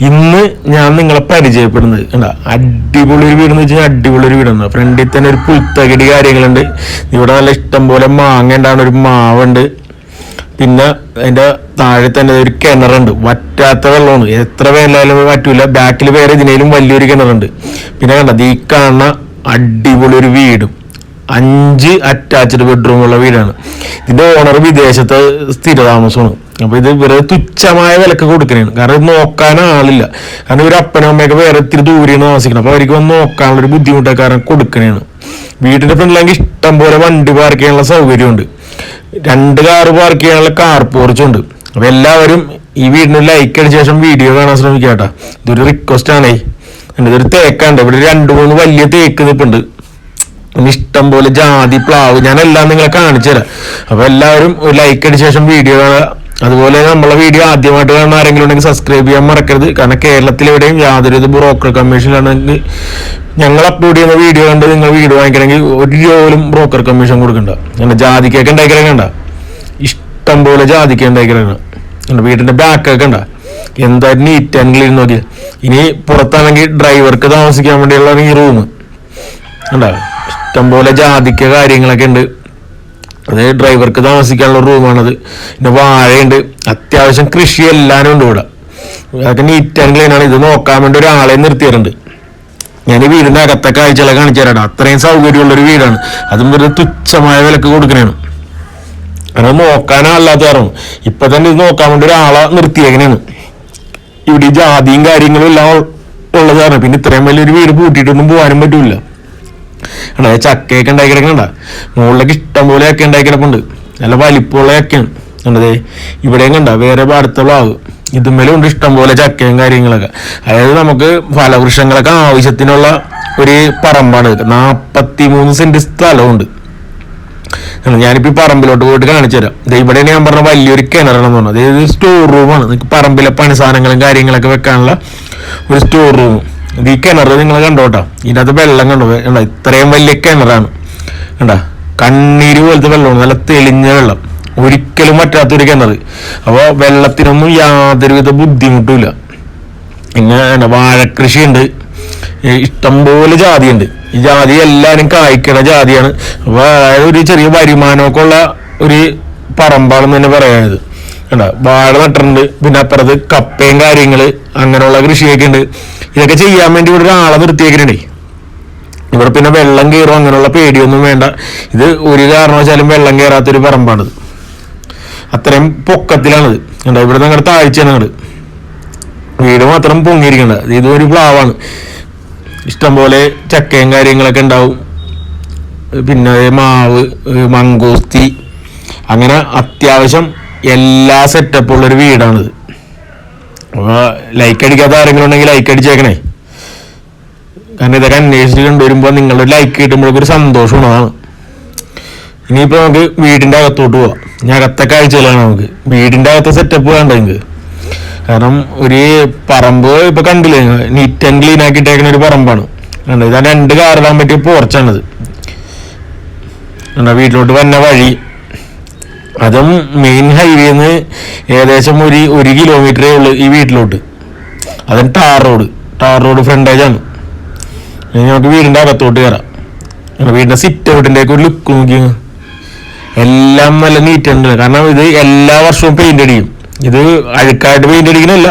ഇന്ന് ഞാൻ നിങ്ങളെ പരിചയപ്പെടുന്നത്. കണ്ട? അടിപൊളി ഒരു വീടെന്ന് വെച്ചാൽ അടിപൊളി ഒരു വീടാണ് ഫ്രണ്ടിൽ തന്നെ ഒരു പുൽത്തകിടി കാര്യങ്ങളുണ്ട്. ഇവിടെ നല്ല ഇഷ്ടം പോലെ മാങ്ങ ഉണ്ടാവുന്ന ഒരു മാവുണ്ട്. പിന്നെ അതിന്റെ താഴെ തന്നെ ഒരു കിണറുണ്ട്. വറ്റാത്ത വെള്ളമാണ്. എത്ര വേലായാലും പറ്റൂല. ബാക്കിൽ വേറെ ഇതിനേലും വലിയൊരു കിണറുണ്ട്. പിന്നെ കണ്ടത് ഈ കാണുന്ന അടിപൊളി ഒരു വീടും. അഞ്ച് അറ്റാച്ച്ഡ് ബെഡ്റൂമുള്ള വീടാണ്. ഇതിന്റെ ഓണർ വിദേശത്ത് സ്ഥിരതാമസമാണ്. അപ്പൊ ഇത് വെറുതെ തുച്ഛമായ വിലക്ക് കൊടുക്കണേണ് കാരണം ഇത് നോക്കാൻ ആളില്ല. കാരണം ഇവർ അപ്പനും അമ്മയൊക്കെ വേറെ ഇത്തിരി ദൂരെയാണ് താമസിക്കണം അപ്പൊ അവർക്ക് വന്ന് നോക്കാനുള്ള ഒരു ബുദ്ധിമുട്ടൊക്കെ കാരണം കൊടുക്കണേണ് വീടിന്റെ ഫ്രണ്ടിലെങ്കിൽ ഇഷ്ടം പോലെ വണ്ടി പാർക്ക് ചെയ്യാനുള്ള സൗകര്യമുണ്ട്. രണ്ട് കാറ് പാർക്ക് ചെയ്യാനുള്ള കാർ പോർച്ചുണ്ട് അപ്പൊ എല്ലാവരും ഈ വീടിന് ലൈക്ക് അടിച്ച ശേഷം വീഡിയോ കാണാൻ ശ്രമിക്കുക കേട്ടോ. ഇതൊരു റിക്വസ്റ്റ് ആണേ. ഇതൊരു തേക്കാണ്ട്. ഇവിടെ രണ്ട് മൂന്ന് വലിയ തേക്ക് നിൽപ്പുണ്ട് ഇഷ്ടം പോലെ ജാതി പ്ലാവ്. ഞാനെല്ലാം നിങ്ങളെ കാണിച്ചു തരാം. അപ്പൊ എല്ലാവരും ഒരു ലൈക്ക് അടിച്ച ശേഷം വീഡിയോ കാണുക അതുപോലെ നമ്മളെ വീഡിയോ ആദ്യമായിട്ട് കാണുന്ന ആരെങ്കിലും ഉണ്ടെങ്കിൽ സബ്സ്ക്രൈബ് ചെയ്യാൻ മറക്കരുത്. കാരണം കേരളത്തിൽ എവിടെയും യാതൊരു ബ്രോക്കർ കമ്മീഷനിലാണെങ്കിൽ ഞങ്ങൾ അപ്ലോഡ് ചെയ്യുന്ന വീഡിയോ കണ്ട് നിങ്ങൾ വീഡിയോ വാങ്ങിക്കണമെങ്കിൽ ഒരു രൂപ പോലും ബ്രോക്കർ കമ്മീഷൻ കൊടുക്കണ്ട. അങ്ങനെ ജാതിക്കൊക്കെ ഉണ്ടാക്കിയാൽ കണ്ട. ഇഷ്ടം പോലെ ജാതിക്ക ഉണ്ടാക്കിയാണ് വീടിന്റെ ബാക്കൊക്കെ ഉണ്ട എന്തായാലും നീറ്റ് ആൻഡ് ക്ലീൻ നോക്കി ഇനി പുറത്താണെങ്കിൽ ഡ്രൈവർക്ക് താമസിക്കാൻ വേണ്ടിയുള്ള ഈ റൂം കണ്ടോ ഇഷ്ടംപോലെ ജാതിക്ക കാര്യങ്ങളൊക്കെ ഉണ്ട്. അത് ഡ്രൈവർക്ക് താമസിക്കാനുള്ള റൂമാണത് പിന്നെ വാഴയുണ്ട്. അത്യാവശ്യം കൃഷി എല്ലാവരും ഉണ്ട് ഇവിടെ. അതൊക്കെ നീറ്റ് ആൻഡ് ക്ലീൻ ആണ്. ഇത് നോക്കാൻ വേണ്ടി ഒരാളെ നിർത്തിയിട്ടുണ്ട്. ഞാൻ ഈ വീടിന്റെ അകത്തെ കാഴ്ചകളെ കാണിച്ചു തരാടാ അത്രയും സൗകര്യമുള്ള ഒരു വീടാണ്. അതും വെറുതെ തുച്ഛമായ വിലക്ക് കൊടുക്കണേണ്. അങ്ങനെ നോക്കാനല്ലാത്ത കാരണം. ഇപ്പൊ തന്നെ ഇത് നോക്കാൻ വേണ്ടി ഒരാളെ നിർത്തിയേക്കണേണ്. ഇവിടെ ജാതിയും കാര്യങ്ങളും എല്ലാം ഉള്ളത് കാരണം പിന്നെ ഇത്രയും വലിയൊരു വീട് പൂട്ടിയിട്ടൊന്നും പോകാനും പറ്റൂല. കണ്ടാ? ചക്കയൊക്കെ ഉണ്ടാക്കി കിടക്കണ്ട മുകളിലൊക്കെ ഇഷ്ടം പോലെ ഒക്കെ ഉണ്ടാക്കി കിടപ്പുണ്ട് നല്ല വലിപ്പമുള്ളതൊക്കെയാണ് കണ്ടത് ഇവിടെയും കണ്ട? വേറെ അടുത്ത പ്ലാവ് ഇതുമേലും ഉണ്ട് ഇഷ്ടം പോലെ ചക്കയും കാര്യങ്ങളൊക്കെ. അതായത് നമുക്ക് ഫലവൃക്ഷങ്ങളൊക്കെ ആവശ്യത്തിനുള്ള ഒരു പറമ്പാണ്. നാപ്പത്തി മൂന്ന് സെന്റ് സ്ഥലമുണ്ട്. ആണ്. ഞാനിപ്പോ ഈ പറമ്പിലോട്ട് പോയിട്ട് കാണിച്ചു തരാം. ദേ ഇവിടെയാണ് ഞാൻ പറഞ്ഞ വലിയൊരു കിണറാണെന്ന് പറഞ്ഞത്. അതായത് സ്റ്റോർ റൂമാണ് നിങ്ങൾക്ക് പറമ്പിലെ പണി സാധനങ്ങളും കാര്യങ്ങളൊക്കെ വെക്കാനുള്ള ഒരു സ്റ്റോർ റൂം ഈ കിണർ നിങ്ങൾ കണ്ടോട്ടോ? ഇതിനകത്ത് വെള്ളം കണ്ടോ? ഇത്രയും വലിയ കിണറാണ്. കണ്ട? കണ്ണീര് പോലത്തെ വെള്ളമാണ്. നല്ല തെളിഞ്ഞ വെള്ളം. ഒരിക്കലും പറ്റാത്തൊരു കിണർ. അപ്പോൾ വെള്ളത്തിനൊന്നും യാതൊരുവിധ ബുദ്ധിമുട്ടുമില്ല. ഇങ്ങനെ വാഴക്കൃഷിയുണ്ട്. ഇഷ്ടംപോലെ ജാതിയുണ്ട്. ഈ ജാതി എല്ലാവരും കായ്ക്കണ ജാതിയാണ്. അപ്പൊ അതായത് ഒരു ചെറിയ വരുമാനമൊക്കെ ഉള്ള ഒരു പറമ്പാണെന്ന് തന്നെ പറയാനത് കണ്ട വാഴ നട്ടിട്ടുണ്ട് പിന്നെ അപ്പുറത്ത് കപ്പയും കാര്യങ്ങൾ അങ്ങനെയുള്ള കൃഷിയൊക്കെ ഉണ്ട്. ഇതൊക്കെ ചെയ്യാൻ വേണ്ടി ഇവിടെ ഒരാളെ നിർത്തിയേക്കണേ ഇവിടെ പിന്നെ വെള്ളം കയറും അങ്ങനെയുള്ള പേടിയൊന്നും വേണ്ട. ഇത് ഒരു കാരണവശാലും വെള്ളം കയറാത്തൊരു പറമ്പാണിത്. അത്രയും പൊക്കത്തിലാണിത്. കണ്ടോ ഇവിടെ നിങ്ങളുടെ താഴ്ചയാണ് അങ്ങട്. വീട് മാത്രം പൊങ്ങിയിരിക്കണ്ട ഇത് ഒരു പ്ലാവാണ്. ഇഷ്ടംപോലെ ചക്കയും കാര്യങ്ങളൊക്കെ ഉണ്ടാവും. പിന്നെ മാവ് മങ്കോസ്തി അങ്ങനെ അത്യാവശ്യം എല്ലാ സെറ്റപ്പുള്ള ഒരു വീടാണിത് അപ്പോൾ ലൈക്ക് അടിക്കാത്ത ആരെങ്കിലും ഉണ്ടെങ്കിൽ ലൈക്ക് അടിച്ചേക്കണേ. കാരണം ഇതൊക്കെ അന്വേഷിച്ച് കണ്ടുവരുമ്പോൾ നിങ്ങളുടെ ലൈക്ക് കിട്ടുമ്പോഴൊക്കെ ഒരു സന്തോഷമാണ് ഇനിയിപ്പോൾ നമുക്ക് വീടിന്റെ അകത്തോട്ട് പോവാം. ഇനി അകത്തെ കാഴ്ചകളാണ് നമുക്ക്. വീടിന്റെ അകത്തെ സെറ്റപ്പ് വേണ്ട നിങ്ങൾക്ക് കാരണം ഒരു പറമ്പ് ഇപ്പോൾ കണ്ടില്ലേ? നീറ്റ് ആൻഡ് ക്ലീൻ ആക്കിയിട്ടേക്കുന്ന ഒരു പറമ്പാണ്. കണ്ടത് ഇതാ രണ്ട് കാറിടാൻ പറ്റിയ പോർച്ചാണിത് വീട്ടിലോട്ട് വന്ന വഴി അതും മെയിൻ ഹൈവേ നിന്ന് ഏകദേശം ഒരു ഒരു കിലോമീറ്ററേ ഉള്ളൂ ഈ വീട്ടിലോട്ട്. അതും ടാർ റോഡ് ടാർ റോഡ് ഫ്രണ്ടേജാണ് ഇനി നമുക്ക് വീടിന്റെ അകത്തോട്ട് കയറാം വീടിന്റെ സിറ്റ് ഔട്ടിന്റെ ഒരു ലുക്ക് നോക്കി എല്ലാം നല്ല നീറ്റ് ഉണ്ട് കാരണം ഇത് എല്ലാ വർഷവും പെയിന്റ് അടിക്കും. ഇത് അഴുക്കായിട്ട് പെയിന്റ് അടിക്കണല്ല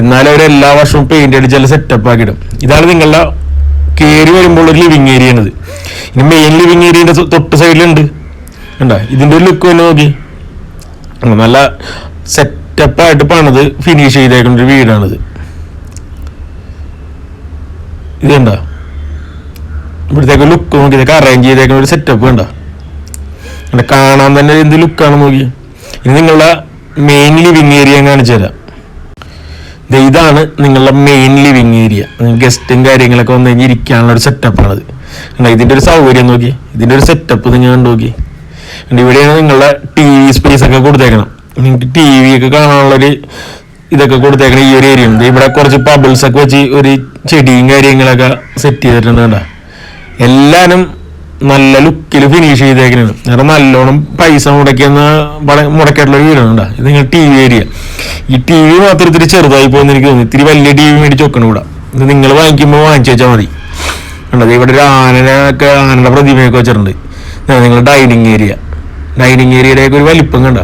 എന്നാലും അവർ എല്ലാ വർഷവും പെയിന്റ് അടിച്ചാൽ സെറ്റപ്പ് ആക്കിയിടും. ഇതാണ് നിങ്ങളുടെ കയറി വരുമ്പോൾ ഒരു ലിവിങ് ഏരിയ ആണിത്. ഇനി മെയിൻ ലിവിങ് ഏരിയയുടെ തൊട്ട് സൈഡിലുണ്ട് കണ്ട? ഇതിന്റെ ഒരു ലുക്ക് തന്നെ നോക്കി. നല്ല സെറ്റപ്പായിട്ട് പണിത് ഫിനിഷ് ചെയ്തേക്കുന്ന ഒരു വീടാണിത്. ഇത് കണ്ട? ഇവിടത്തേക്ക് ലുക്ക് നോക്കി ഇതൊക്കെ അറേഞ്ച് ചെയ്തേക്കുന്ന ഒരു സെറ്റപ്പ് കണ്ട? കണ്ട കാണാൻ തന്നെ എന്ത് ലുക്കാണ് നോക്കി. ഇനി നിങ്ങളുടെ മെയിൻ ലിവിങ് ഏരിയ കാണിച്ചു തരാം. ഇതാണ് നിങ്ങളുടെ മെയിൻ ലിവിങ് ഏരിയ ഗസ്റ്റും കാര്യങ്ങളൊക്കെ വന്നു കഴിഞ്ഞാൽ ഇരിക്കാനുള്ള ഒരു സെറ്റപ്പാണത് ഇതിന്റെ ഒരു സൗകര്യം നോക്കി. ഇതിന്റെ ഒരു സെറ്റപ്പ് നിങ്ങൾ കണ്ടു നോക്കി. കണ്ടോ ഇവിടെയാണ് നിങ്ങളുടെ ടി വി സ്പേസ് ഒക്കെ കൊടുത്തേക്കണം നിങ്ങൾക്ക് ടി വി ഒക്കെ കാണാനുള്ളൊരു ഇതൊക്കെ കൊടുത്തേക്കണം ഈ ഒരു ഏരിയ ഉണ്ട്. ഇവിടെ കുറച്ച് പബിൾസ് ഒക്കെ വെച്ച് ഒരു ചെടിയും കാര്യങ്ങളൊക്കെ സെറ്റ് ചെയ്തിട്ടുണ്ട് കണ്ട? എല്ലാവരും നല്ല ലുക്കിൽ ഫിനിഷ് ചെയ്തേക്കണാണ് കാരണം നല്ലോണം പൈസ മുടക്കിയെന്ന് മുടക്കിയിട്ടുള്ള വീടാണ് കേട്ടോ ഇത് നിങ്ങൾ ടി വി ഏരിയ ഈ ടി വി മാത്രം ഇത്തിരി ചെറുതായി പോകുന്ന എനിക്ക് തോന്നി ഇത്തിരി വലിയ ടി വി മേടിച്ച് വെക്കണം ഇവിടെ. ഇത് നിങ്ങൾ വാങ്ങിക്കുമ്പോൾ വാങ്ങിച്ചു വെച്ചാൽ മതി. കണ്ടത് ഇവിടെ ഒരു ആനനൊക്കെ ആനയുടെ പ്രതിമയൊക്കെ വെച്ചിട്ടുണ്ട്. നിങ്ങൾ ഡൈനിങ് ഏരിയ ഡൈനിങ് ഏരിയയുടെയൊക്കെ ഒരു വലിപ്പം കണ്ട?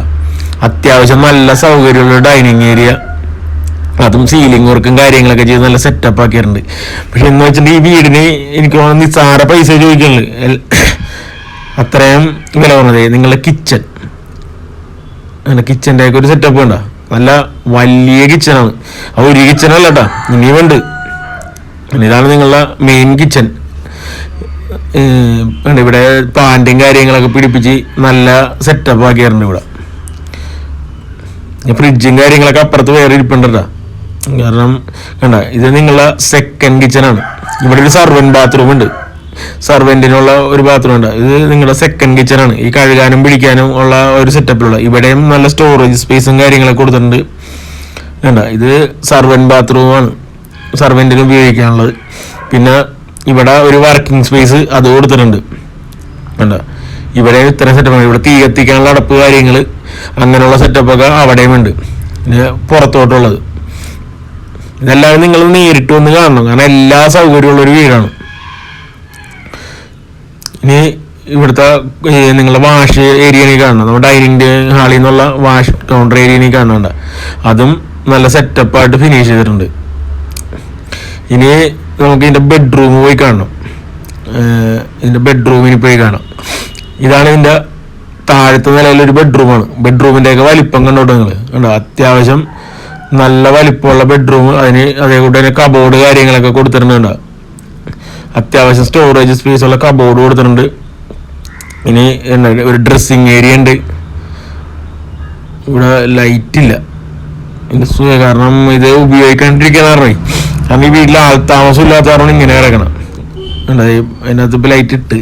അത്യാവശ്യം നല്ല സൗകര്യമുള്ള ഡൈനിങ് ഏരിയ. അതും സീലിംഗ് വർക്കും കാര്യങ്ങളൊക്കെ ചെയ്ത് നല്ല സെറ്റപ്പ് ആക്കിയിട്ടുണ്ട്. പക്ഷെ എന്ന് വെച്ചിട്ടുണ്ടെങ്കിൽ ഈ വീടിന് എനിക്ക് തോന്നുന്നു നിസ്സാര പൈസ ചോദിക്കുന്നുള്ളു എൽ- അത്രയും വില പറഞ്ഞത് നിങ്ങളുടെ കിച്ചൺ അങ്ങനെ കിച്ചന്റെ ഒക്കെ ഒരു സെറ്റപ്പ് ഉണ്ടോ നല്ല വലിയ കിച്ചണാണ് ആ ഒരു കിച്ചണല്ല കേട്ടോ ഇനിയും ഉണ്ട്. ഇതാണ് നിങ്ങളുടെ മെയിൻ കിച്ചൺ ഇവിടെ പാന്റും കാര്യങ്ങളൊക്കെ പിടിപ്പിച്ച് നല്ല സെറ്റപ്പ് ആക്കിയിട്ടുണ്ട് ഇവിടെ. ഫ്രിഡ്ജും കാര്യങ്ങളൊക്കെ അപ്പുറത്ത് വേറെ ഇരിപ്പുണ്ട് ട്ടാ. കാരണം കണ്ട ഇത് നിങ്ങളുടെ സെക്കൻഡ് കിച്ചണാണ് ഇവിടെ ഒരു സർവന്റ് ബാത്റൂം ഉണ്ട്. സർവന്റിനുള്ള ഒരു ബാത്റൂം ഉണ്ട്. ഇത് നിങ്ങളുടെ സെക്കൻഡ് കിച്ചണാണ് ഈ കഴുകാനും പിടിക്കാനും ഉള്ള ഒരു സെറ്റപ്പിലുള്ള ഇവിടെയും നല്ല സ്റ്റോറേജ് സ്പേസും കാര്യങ്ങളൊക്കെ കൊടുത്തിട്ടുണ്ട്. കണ്ട ഇത് സർവന്റ് ബാത്റൂമാണ് സർവന്റിന് ഉപയോഗിക്കാനുള്ളത്. പിന്നെ ഇവിടെ ഒരു വർക്കിംഗ് സ്പേസ് അത് കൊടുത്തിട്ടുണ്ട്. കണ്ടോ? ഇവിടെ ഇത്തരം സെറ്റപ്പാണ് ഇവിടെ തീ കത്തിക്കാനുള്ള അടപ്പ് കാര്യങ്ങൾ അങ്ങനെയുള്ള സെറ്റപ്പൊക്കെ അവിടെയും ഉണ്ട്. പിന്നെ പുറത്തോട്ടുള്ളത്. ഇതെല്ലാം നിങ്ങൾ നേരിട്ട് വന്ന് കാണണം. കാരണം എല്ലാ സൗകര്യമുള്ള ഒരു വീടാണ്. ഇനി ഇവിടുത്തെ നിങ്ങളുടെ വാഷ് ഏരിയയിൽ കാണണം. നമ്മുടെ ഡൈനിങ് ഹാളിൽ നിന്നുള്ള വാഷ് കൗണ്ടർ ഏരിയയിൽ കാണുന്നുണ്ട് അതും നല്ല സെറ്റപ്പായിട്ട് ഫിനിഷ് ചെയ്തിട്ടുണ്ട്. ഇനി നമുക്ക് ഇതിന്റെ ബെഡ്റൂം പോയി കാണണം. ഇതിന്റെ ബെഡ്റൂമിന് പോയി കാണാം. ഇതാണ് ഇതിന്റെ താഴത്തെ നിലയിലൊരു ബെഡ്റൂമാണ് ബെഡ്റൂമിന്റെയൊക്കെ വലിപ്പം കണ്ടോട്ട് നിങ്ങൾ കണ്ടോ? അത്യാവശ്യം നല്ല വലിപ്പമുള്ള ബെഡ്റൂം അതിന് അതേകൂടെ തന്നെ കബോർഡ് കാര്യങ്ങളൊക്കെ കൊടുത്തിട്ടുണ്ട്. അത്യാവശ്യം സ്റ്റോറേജ് സ്പേസ് ഉള്ള കബോർഡ് കൊടുത്തിട്ടുണ്ട്. ഇനി എന്താ ഒരു ഡ്രസ്സിങ് ഏരിയ ഉണ്ട്. ഇവിടെ ലൈറ്റില്ല ഇതിന്റെ സു- കാരണം ഇത് ഉപയോഗിക്കാണ്ടിരിക്കുന്ന കാരണം കാരണം ഈ വീട്ടിൽ ആൾ താമസം ഇല്ലാത്ത കാരണം ഇങ്ങനെ കണ്ടോ? ഈ അതിനകത്ത് ഇപ്പൊ ലൈറ്റ് ഇട്ട്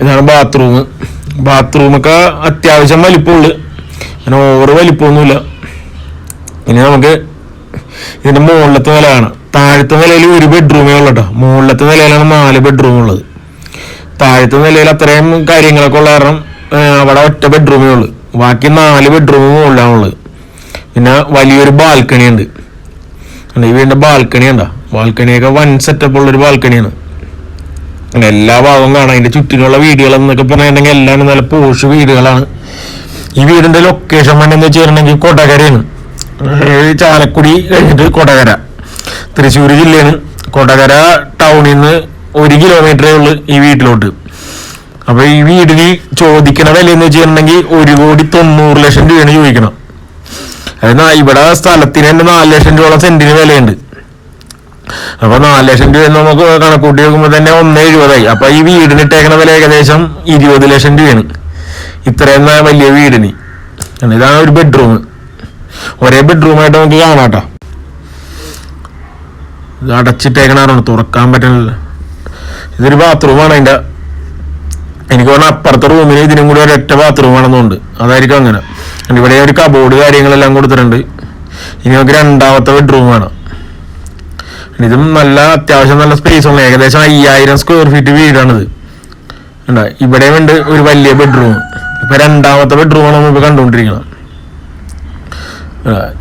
ഇതാണ് ബാത്റൂം ബാത്റൂമൊക്കെ അത്യാവശ്യം വലിപ്പമുള്ളു അങ്ങനെ ഓവർ വലിപ്പമൊന്നുമില്ല. ഇനി നമുക്ക് ഇതിന്റെ മുകളിലത്തെ നില കാണാം താഴത്തെ നിലയിൽ ഒരു ബെഡ്റൂമേ ഉള്ളൂ കേട്ടോ മുകളിലത്തെ നിലയിലാണ് നാല് ബെഡ്റൂം ഉള്ളത്. താഴത്തെ നിലയിൽ അത്രയും കാര്യങ്ങളൊക്കെ ഉള്ള കാരണം അവിടെ ഒറ്റ ബെഡ്റൂമേ ഉള്ളൂ. ബാക്കി നാല് ബെഡ്റൂം മുകളിലാണുള്ളത് പിന്നെ വലിയൊരു ബാൽക്കണി ഉണ്ട്. ഈ വീടിന്റെ ബാൽക്കണി ഉണ്ടാ ബാൽക്കണിയൊക്കെ വൻ സെറ്റപ്പ് ഉള്ള ഒരു ബാൽക്കണിയാണ്. അങ്ങനെ എല്ലാ ഭാഗവും കാണാം. അതിന്റെ ചുറ്റിനുള്ള വീടുകൾ എന്നൊക്കെ പറഞ്ഞിട്ടുണ്ടെങ്കിൽ എല്ലാം നല്ല പോഷ് വീടുകളാണ്. ഈ വീടിന്റെ ലൊക്കേഷൻ വേണ്ടി എന്താ ചെയ്യണമെങ്കിൽ കൊടകരയാണ് ചാലക്കുടി കഴിഞ്ഞിട്ട് കൊടകര. തൃശ്ശൂർ ജില്ലയാണ്. കൊടകര ടൗണിൽ നിന്ന് ഒരു കിലോമീറ്ററേ ഉള്ളു ഈ വീട്ടിലോട്ട്. അപ്പൊ ഈ വീടിന് ചോദിക്കണ വില എന്ന് വെച്ചിട്ടുണ്ടെങ്കിൽ ഒരു കോടി തൊണ്ണൂറ് ലക്ഷം രൂപയാണ് ചോദിക്കണം അത് നാ- ഇവിടെ സ്ഥലത്തിന് തന്നെ നാല് ലക്ഷം രൂപ സെന്റിന് വിലയുണ്ട്. അപ്പൊ നാല് ലക്ഷം രൂപ നമുക്ക് കണക്കൂട്ടി നോക്കുമ്പോ തന്നെ ഒന്ന് എഴുപതായി. അപ്പൊ ഈ വീടിന് ഇട്ടേക്കണ വില ഏകദേശം ഇരുപത് ലക്ഷം രൂപയാണ്. ഇത്രയും വലിയ വീടിന്. ഇതാണ് ഒരു ബെഡ്റൂം ഒരേ ബെഡ്റൂമായിട്ട് നമുക്ക് കാണാട്ടോ. ഇത് അടച്ചിട്ടേക്കണാറാണ് തുറക്കാൻ പറ്റണില്ല. ഇതൊരു ബാത്റൂമാണ് അതിന്റെ. എനിക്ക് പറഞ്ഞാൽ അപ്പുറത്തെ റൂമിന് ഇതിനും കൂടി ഒരൊറ്റ ബാത്റൂം ആണെന്നുണ്ട് അതായിരിക്കും അങ്ങനെ. ഇവിടെ ഒരു കബോർഡ് കാര്യങ്ങളെല്ലാം കൊടുത്തിട്ടുണ്ട്. ഇനി നമുക്ക് രണ്ടാമത്തെ ബെഡ്റൂം വേണം. ഇതും നല്ല അത്യാവശ്യം നല്ല സ്പേസ് ഉള്ള ഏകദേശം അയ്യായിരം സ്ക്വയർ ഫീറ്റ് വീടാണിത്. ഇവിടെയും ഉണ്ട് ഒരു വലിയ ബെഡ്റൂം ഇപ്പൊ രണ്ടാമത്തെ ബെഡ്റൂമാണ് കണ്ടുകൊണ്ടിരിക്കുന്നത്. കണ്ടുകൊണ്ടിരിക്കണം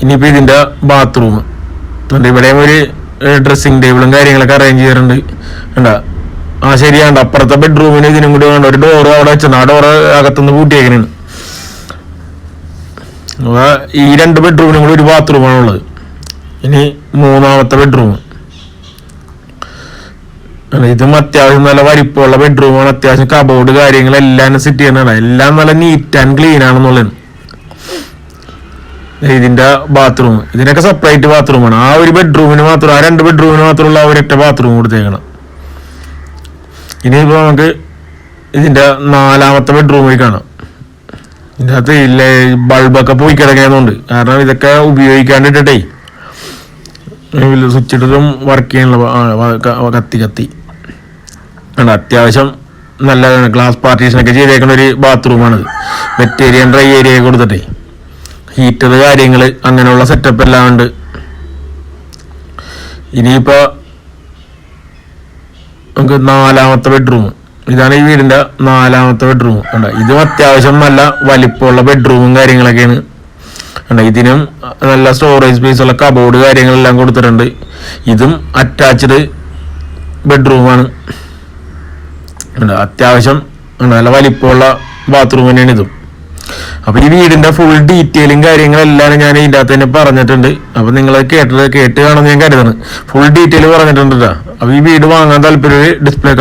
ഇനിയിപ്പോ ഇതിന്റെ ബാത്റൂം ഇവിടെ ഒരു ഡ്രസ്സിങ് ടേബിളും കാര്യങ്ങളൊക്കെ അറേഞ്ച് ചെയ്യാറുണ്ട് ഉണ്ടാ ആ ശരിയാണ്ട് അപ്പുറത്തെ ബെഡ്റൂമിന് ഇതിനും കൂടി വേണ്ട. ഒരു ഡോറ് അവിടെ വെച്ചാൽ ആ ഡോറ് അകത്തുനിന്ന് പൂട്ടിയേക്കണേണ് ഈ രണ്ട് ബെഡ്റൂമിനും കൂടി ഒരു ബാത്റൂമാണ് ഉള്ളത്. ഇനി മൂന്നാമത്തെ ബെഡ്റൂം ഇതും അത്യാവശ്യം നല്ല വരിപ്പുള്ള ബെഡ്റൂമാണ് അത്യാവശ്യം കബോർഡ് കാര്യങ്ങളെല്ലാം സെറ്റ് ചെയ്യുന്നതാണ്. എല്ലാം നല്ല നീറ്റ് ആൻഡ് ക്ലീൻ ആണെന്നുള്ളത്. ഇതിന്റെ ബാത്റൂം ഇതിനൊക്കെ സെപ്പറേറ്റ് ബാത്റൂമാണ് ആ ഒരു ബെഡ്റൂമിന് മാത്രം ആ രണ്ട് ബെഡ്റൂമിന് മാത്രമുള്ള ആ ഒരൊറ്റ ബാത്റൂം കൊടുത്തേക്കണം. ഇനിയിപ്പോ നമുക്ക് ഇതിന്റെ നാലാമത്തെ ബെഡ്റൂമിൽ കാണാം ഇതിന്റെ അകത്ത് ഇല്ലേ ബൾബൊക്കെ പോയി കിടക്കുന്നുണ്ട് കാരണം ഇതൊക്കെ ഉപയോഗിക്കാണ്ടിട്ടേ. സ്വിച്ച് ഇട്ടതും വർക്ക് ചെയ്യാനുള്ള കത്തി കത്തി. അത്യാവശ്യം നല്ല ഗ്ലാസ് പാർട്ടീഷനൊക്കെ ചെയ്തേക്കുന്ന ഒരു ബാത്റൂമാണിത് വെറ്റ് ഡ്രൈ ഏരിയ കൊടുത്തിട്ടേ. ഹീറ്റർ കാര്യങ്ങൾ അങ്ങനെയുള്ള സെറ്റപ്പ് എല്ലാം ഉണ്ട്. ഇനിയിപ്പോൾ നമുക്ക് നാലാമത്തെ ബെഡ്റൂം ഇതാണ് ഈ വീടിന്റെ നാലാമത്തെ ബെഡ്റൂം കണ്ട? ഇതും അത്യാവശ്യം നല്ല വലിപ്പമുള്ള ബെഡ്റൂമും കാര്യങ്ങളൊക്കെയാണ്. കണ്ട? ഇതിനും നല്ല സ്റ്റോറേജ് സ്പേസ് ഉള്ള കബോർഡ് കാര്യങ്ങളെല്ലാം കൊടുത്തിട്ടുണ്ട്. ഇതും അറ്റാച്ച്ഡ് ബെഡ്റൂമാണ് കണ്ട? അത്യാവശ്യം നല്ല വലിപ്പമുള്ള ബാത്റൂം തന്നെയാണ് ഇതും. അപ്പൊ ഈ വീടിന്റെ ഫുൾ ഡീറ്റെയിലും കാര്യങ്ങളെല്ലാം ഞാൻ ഇതിന്റെ അകത്ത് തന്നെ പറഞ്ഞിട്ടുണ്ട്. അപ്പൊ നിങ്ങൾ കേട്ടത് കേട്ട് കാണുമെന്ന് ഞാൻ കരുതാണ് ഫുൾ ഡീറ്റെയിൽ പറഞ്ഞിട്ടുണ്ട് ട്ടാ. അപ്പൊ ഈ വീട് വാങ്ങാൻ താല്പര്യം ഡിസ്പ്ലേ